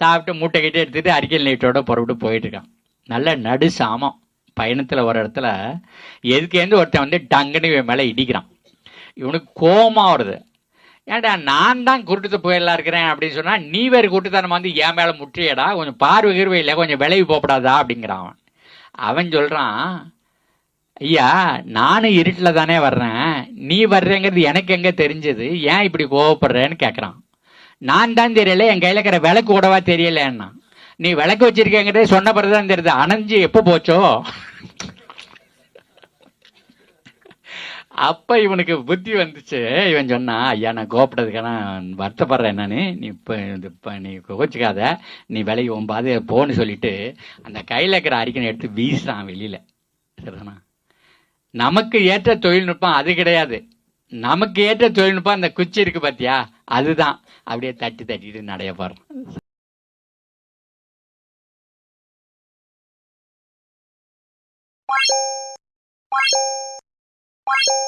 சாப்பிட்டு மூட்டை கிட்டே எடுத்துட்டு அரிக்கல் நைட்டோட புறப்பட்டு போயிட்டு இருக்கான். நல்ல நடு சாமம். பயணத்தில் ஒரு இடத்துல எதுக்கேந்து ஒருத்தன் வந்து டங்குன்னு இவன் மேலே இடிக்கிறான். இவனுக்கு கோமா வருது. ஏன்டா நான் தான் குருட்டு புயலா இருக்கிறேன் அப்படின்னு சொன்னால் நீ வேறு குருட்டுத்தனமா வந்து என் மேலே முற்றியடா கொஞ்சம் பார்வை கீர்வை இல்லை கொஞ்சம் விளைவு போகப்படாதா அப்படிங்கிறான் அவன். அவன் சொல்கிறான் ஐயா நானும் இருட்டில் தானே வர்றேன். நீ வர்றேங்கிறது எனக்கு எங்கே தெரிஞ்சது? ஏன் இப்படி கோவப்படுறேன்னு கேட்குறான் நான் தான் தெரியல என் கையில் இருக்கிற விளக்கு கூடவா தெரியலன்னா நீ விளக்கு வச்சிருக்கேங்கிறதே சொன்ன பிறகுதான் தெரியுது. அணைஞ்சு எப்போ போச்சோ? அப்ப இவனுக்கு புத்தி வந்துச்சு. இவன் சொன்னான் ஐயா நான் கோபப்படுறதுக்கு வருத்தப்படுறேன் நான். நீ இப்போ இப்போ நீ கோச்சிக்காத நீ விலைக்கு உன் பாது போன்னு சொல்லிட்டு அந்த கையில் இருக்கிற அரிக்கனை எடுத்து வீசுறான் வெளியில. சரிதானா? நமக்கு ஏற்ற தொழில்நுட்பம் அது கிடையாது. நமக்கு ஏற்ற தொழில்நுட்பம் அந்த குச்சி இருக்கு பாத்தியா அதுதான் அப்படியே தட்டி தட்டிட்டு நடைய போறோம் Bye.